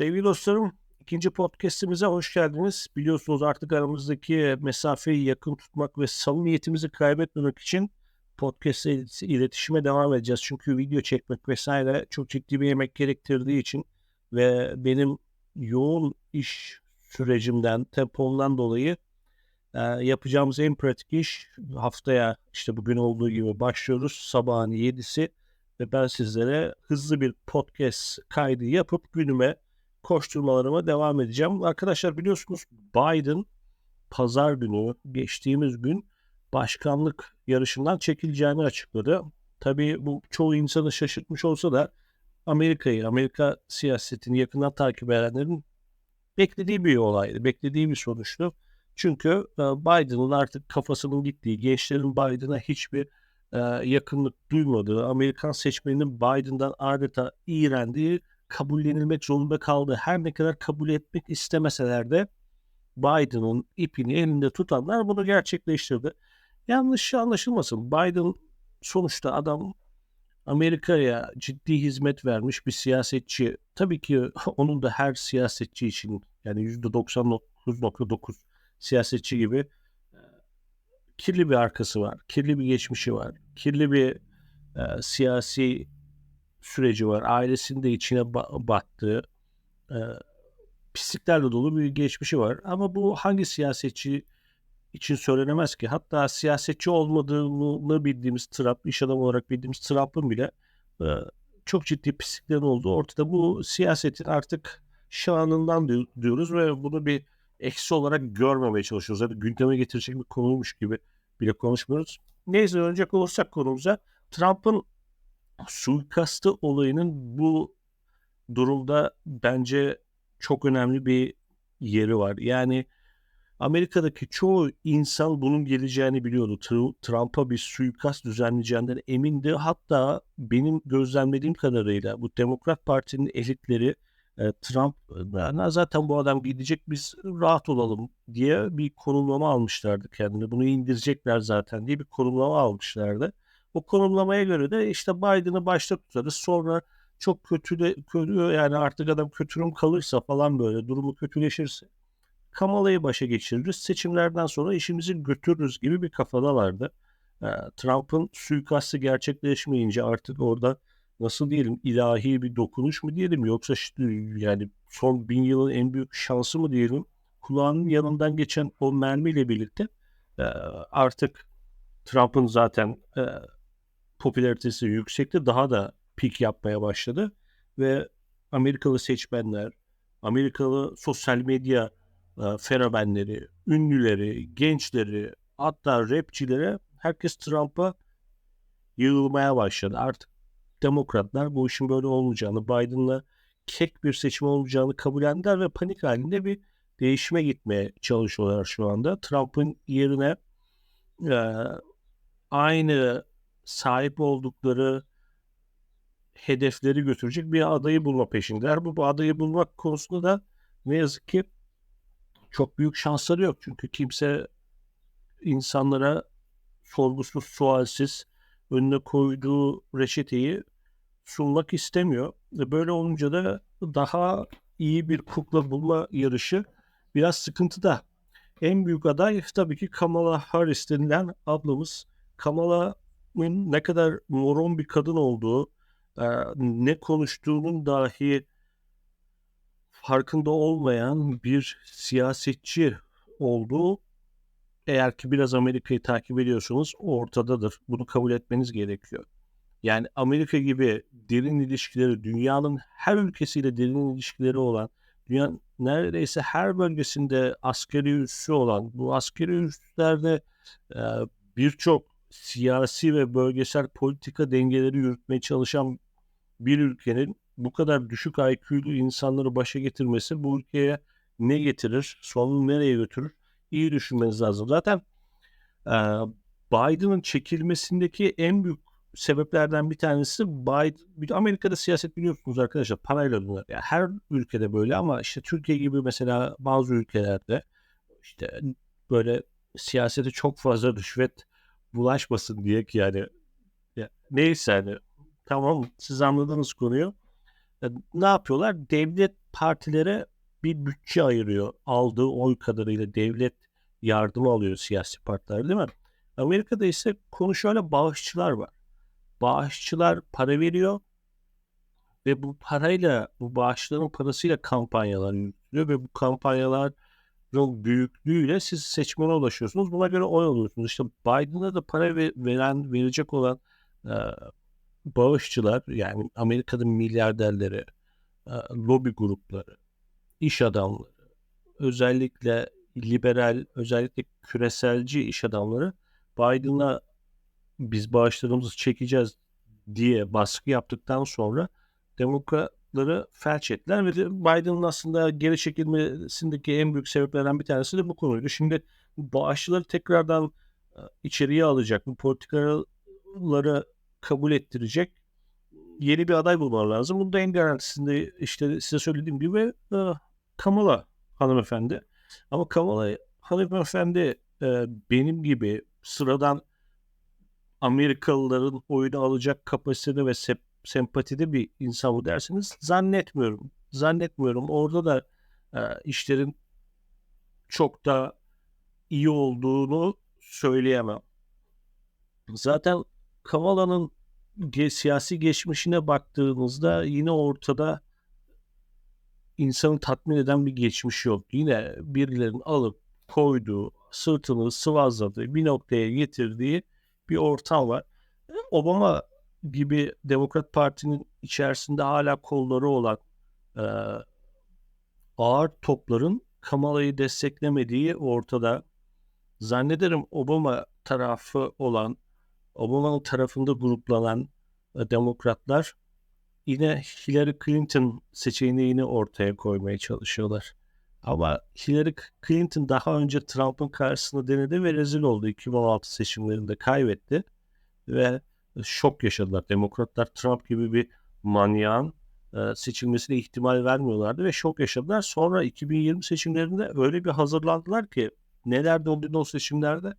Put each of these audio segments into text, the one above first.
Sevgili dostlarım, ikinci podcast'imize hoş geldiniz. Biliyorsunuz artık aramızdaki mesafeyi yakın tutmak ve samimiyetimizi kaybetmemek için podcast iletişime devam edeceğiz. Çünkü video çekmek vesaire çok ciddi bir emek gerektirdiği için ve benim yoğun iş sürecimden, tempomdan dolayı e, yapacağımız en pratik iş haftaya işte bugün olduğu gibi başlıyoruz. Sabahın 7'si ve ben sizlere hızlı bir podcast kaydı yapıp günüme koşturmalarıma devam edeceğim. Arkadaşlar biliyorsunuz Biden pazar günü geçtiğimiz gün başkanlık yarışından çekileceğini açıkladı. Tabii bu çoğu insanı şaşırtmış olsa da Amerika'yı, Amerika siyasetini yakından takip edenlerin beklediği bir olaydı, beklediği bir sonuçtu. Çünkü e, Biden'ın artık kafasının gittiği, gençlerin Biden'a hiçbir e, yakınlık duymadığı, Amerikan seçmeninin Biden'dan adeta iğrendiği kabullenilmek zorunda kaldı. Her ne kadar kabul etmek istemeseler de Biden'ın ipini elinde tutanlar bunu gerçekleştirdi. Yanlış anlaşılmasın. Biden sonuçta adam Amerika'ya ciddi hizmet vermiş bir siyasetçi. Tabii ki onun da her siyasetçi için yani %99.9 siyasetçi gibi kirli bir arkası var, kirli bir geçmişi var, kirli bir e, siyasi süreci var. Ailesinde içine battığı e, pisliklerle dolu bir geçmişi var. Ama bu hangi siyasetçi için söylenemez ki. Hatta siyasetçi olmadığını bildiğimiz Trump, iş adamı olarak bildiğimiz Trump'ın bile e, çok ciddi pisliklerin olduğu ortada. Bu siyasetin artık şanından diyoruz ve bunu bir eksi olarak görmemeye çalışıyoruz. Yani gündeme getirecek bir konuymuş gibi bile konuşmuyoruz. Neyse dönecek olursak konumuza Trump'ın suikastı olayının bu durumda bence çok önemli bir yeri var. Yani Amerika'daki çoğu insan bunun geleceğini biliyordu. Trump'a bir suikast düzenleyeceğinden emindi. Hatta benim gözlemlediğim kadarıyla bu Demokrat Parti'nin elitleri e, Trump zaten bu adam gidecek biz rahat olalım diye bir konumlama almışlardı kendini. Bunu indirecekler zaten diye bir konumlama almışlardı. O konumlamaya göre de işte Biden'ı başta tutarız. Sonra çok kötü de kötü yani artık adam kötürüm kalırsa falan böyle durumu kötüleşirse Kamala'yı başa geçiririz. Seçimlerden sonra işimizi götürürüz gibi bir kafadalardı. E, Trump'ın suikastı gerçekleşmeyince artık orada nasıl diyelim ilahi bir dokunuş mu diyelim yoksa işte yani son bin yılın en büyük şansı mı diyelim kulağının yanından geçen o mermiyle birlikte e, artık Trump'ın zaten e, popülaritesi yüksekti daha da pik yapmaya başladı ve Amerikalı seçmenler, Amerikalı sosyal medya e, fenomenleri, ünlüleri, gençleri, hatta rapçilere herkes Trump'a yığılmaya başladı. Artık demokratlar bu işin böyle olmayacağını, Biden'la kek bir seçim olmayacağını kabullendiler ve panik halinde bir değişime gitmeye çalışıyorlar şu anda. Trump'ın yerine e, aynı sahip oldukları hedefleri götürecek bir adayı bulma peşindeler. Bu, bu adayı bulmak konusunda da ne yazık ki çok büyük şansları yok. Çünkü kimse insanlara sorgusuz sualsiz önüne koyduğu reçeteyi sunmak istemiyor. Böyle olunca da daha iyi bir kukla bulma yarışı biraz sıkıntıda. En büyük aday tabii ki Kamala Harris denilen ablamız. Kamala'nın ne kadar moron bir kadın olduğu, e, ne konuştuğunun dahi farkında olmayan bir siyasetçi olduğu eğer ki biraz Amerika'yı takip ediyorsanız ortadadır. Bunu kabul etmeniz gerekiyor. Yani Amerika gibi derin ilişkileri, dünyanın her ülkesiyle derin ilişkileri olan, dünyanın neredeyse her bölgesinde askeri üssü olan, bu askeri üslerde e, birçok siyasi ve bölgesel politika dengeleri yürütmeye çalışan bir ülkenin bu kadar düşük IQ'lu insanları başa getirmesi bu ülkeye ne getirir, sonunu nereye götürür iyi düşünmeniz lazım. Zaten e, Biden'ın çekilmesindeki en büyük sebeplerden bir tanesi Biden, Amerika'da siyaset biliyorsunuz arkadaşlar parayla döner. Yani her ülkede böyle ama işte Türkiye gibi mesela bazı ülkelerde işte böyle siyasete çok fazla rüşvet bulaşmasın diye ki yani ya, neyse hani tamam siz anladınız konuyu. Ya, ne yapıyorlar? Devlet partilere bir bütçe ayırıyor. Aldığı oy kadarıyla devlet yardımı alıyor siyasi partiler değil mi? Amerika'da ise konu şöyle bağışçılar var. Bağışçılar para veriyor ve bu parayla, bu bağışların parasıyla kampanyalar yürütülüyor ve bu kampanyaların büyüklüğüyle siz seçmene ulaşıyorsunuz. Buna göre oy alıyorsunuz. İşte Biden'a da para veren, verecek olan e, bağışçılar yani Amerika'nın milyarderleri, e, lobi grupları, iş adamları, özellikle liberal, özellikle küreselci iş adamları Biden'a biz bağışlarımızı çekeceğiz diye baskı yaptıktan sonra demokratları felç ettiler ve Biden'ın aslında geri çekilmesindeki en büyük sebeplerden bir tanesi de bu konuydu. Şimdi bağışçıları tekrardan içeriye alacak, bu politikaları kabul ettirecek yeni bir aday bulmaları lazım. Bunu da en garantisinde işte size söylediğim gibi Kamala hanımefendi. Ama Kamala hanımefendi benim gibi sıradan Amerikalıların oyunu alacak kapasitede ve sep sempatide bir insan mı dersiniz? Zannetmiyorum. Zannetmiyorum. Orada da e, işlerin çok da iyi olduğunu söyleyemem. Zaten Kavala'nın ge- siyasi geçmişine baktığınızda yine ortada insanı tatmin eden bir geçmiş yok. Yine birilerinin alıp koyduğu, sırtını sıvazladığı, bir noktaya getirdiği bir ortam var. Obama gibi Demokrat Parti'nin içerisinde hala kolları olan e, ağır topların Kamala'yı desteklemediği ortada. Zannederim Obama tarafı olan, Obama'nın tarafında gruplanan e, demokratlar yine Hillary Clinton seçeneğini ortaya koymaya çalışıyorlar. Ama Hillary Clinton daha önce Trump'ın karşısında denedi ve rezil oldu. 2016 seçimlerinde kaybetti ve şok yaşadılar. Demokratlar Trump gibi bir manyağın e, seçilmesine ihtimal vermiyorlardı ve şok yaşadılar. Sonra 2020 seçimlerinde öyle bir hazırlandılar ki neler olduğunu o seçimlerde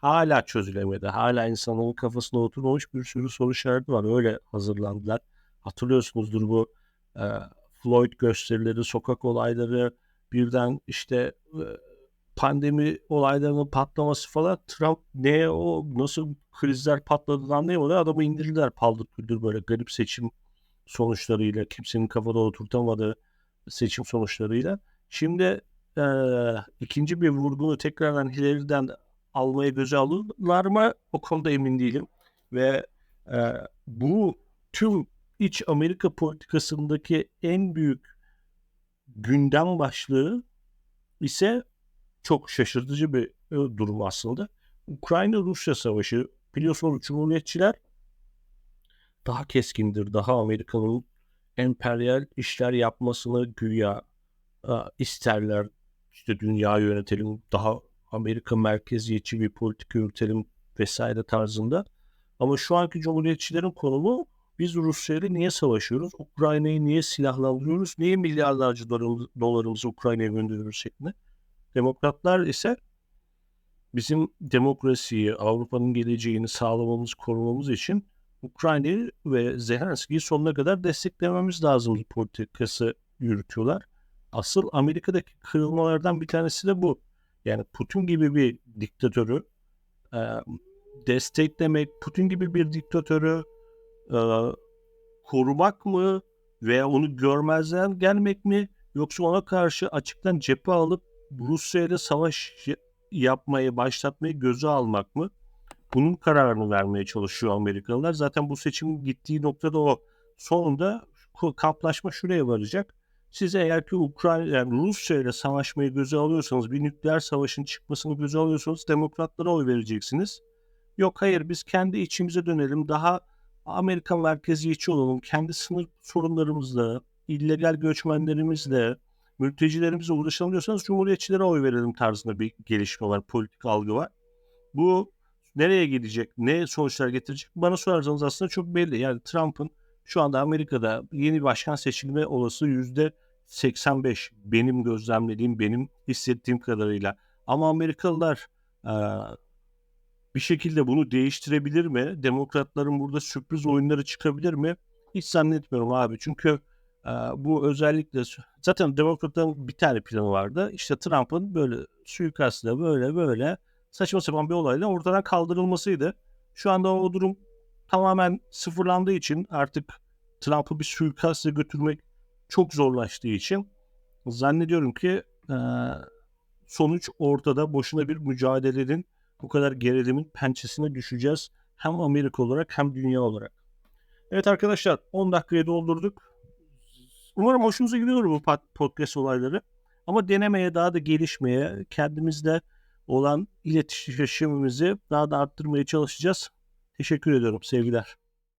hala çözülemedi. Hala insanların kafasına oturmamış bir sürü soru işareti var. Öyle hazırlandılar. Hatırlıyorsunuzdur bu e, Floyd gösterileri, sokak olayları, birden işte e, pandemi olaylarının patlaması falan Trump ne o nasıl krizler patladığını anlayamadı. Adamı indirdiler paldır küldür böyle garip seçim sonuçlarıyla kimsenin kafada oturtamadığı seçim sonuçlarıyla. Şimdi e, ikinci bir vurgunu tekrardan Hillary'den almaya göze alırlar mı? O konuda emin değilim. Ve e, bu tüm iç Amerika politikasındaki en büyük gündem başlığı ise çok şaşırtıcı bir e, durum aslında. Ukrayna-Rusya savaşı biliyorsunuz Cumhuriyetçiler daha keskindir, daha Amerika'nın emperyal işler yapmasını güya e, isterler. İşte dünya yönetelim, daha Amerika merkeziyetçi bir politika yürütelim vesaire tarzında. Ama şu anki cumhuriyetçilerin konumu biz Rusya niye savaşıyoruz? Ukrayna'yı niye silahlandırıyoruz? Niye milyarlarca dolarımızı Ukrayna'ya gönderiyoruz şeklinde. Demokratlar ise bizim demokrasiyi, Avrupa'nın geleceğini sağlamamız, korumamız için Ukrayna'yı ve Zelenski'yi sonuna kadar desteklememiz lazım politikası yürütüyorlar. Asıl Amerika'daki kırılmalardan bir tanesi de bu. Yani Putin gibi bir diktatörü e, desteklemek, Putin gibi bir diktatörü e, korumak mı veya onu görmezden gelmek mi yoksa ona karşı açıktan cephe alıp Rusya ile savaş yapmayı, başlatmayı göze almak mı? Bunun kararını vermeye çalışıyor Amerikalılar. Zaten bu seçimin gittiği noktada o. Sonunda kamplaşma şuraya varacak. Siz eğer ki Ukrayna, yani Rusya ile savaşmayı göze alıyorsanız, bir nükleer savaşın çıkmasını göze alıyorsanız demokratlara oy vereceksiniz. Yok hayır biz kendi içimize dönelim, daha Amerika merkeziyetçi olalım, kendi sınır sorunlarımızla, illegal göçmenlerimizle, mültecilerimize ulaşalım diyorsanız cumhuriyetçilere oy verelim tarzında bir gelişme var, politik algı var. Bu nereye gidecek, ne sonuçlar getirecek bana sorarsanız aslında çok belli. Yani Trump'ın şu anda Amerika'da yeni başkan seçilme olası yüzde 85 benim gözlemlediğim, benim hissettiğim kadarıyla. Ama Amerikalılar e, bir şekilde bunu değiştirebilir mi? Demokratların burada sürpriz oyunları çıkabilir mi? Hiç zannetmiyorum abi. Çünkü bu özellikle zaten demokratların bir tane planı vardı. İşte Trump'ın böyle suikastla böyle böyle saçma sapan bir olayla ortadan kaldırılmasıydı. Şu anda o durum tamamen sıfırlandığı için artık Trump'ı bir suikastla götürmek çok zorlaştığı için zannediyorum ki sonuç ortada. Boşuna bir mücadelenin bu kadar gerilimin pençesine düşeceğiz. Hem Amerika olarak hem dünya olarak. Evet arkadaşlar 10 dakikayı doldurduk. Umarım hoşunuza gidiyor bu podcast olayları. Ama denemeye, daha da gelişmeye, kendimizle olan iletişimimizi daha da arttırmaya çalışacağız. Teşekkür ediyorum. Sevgiler.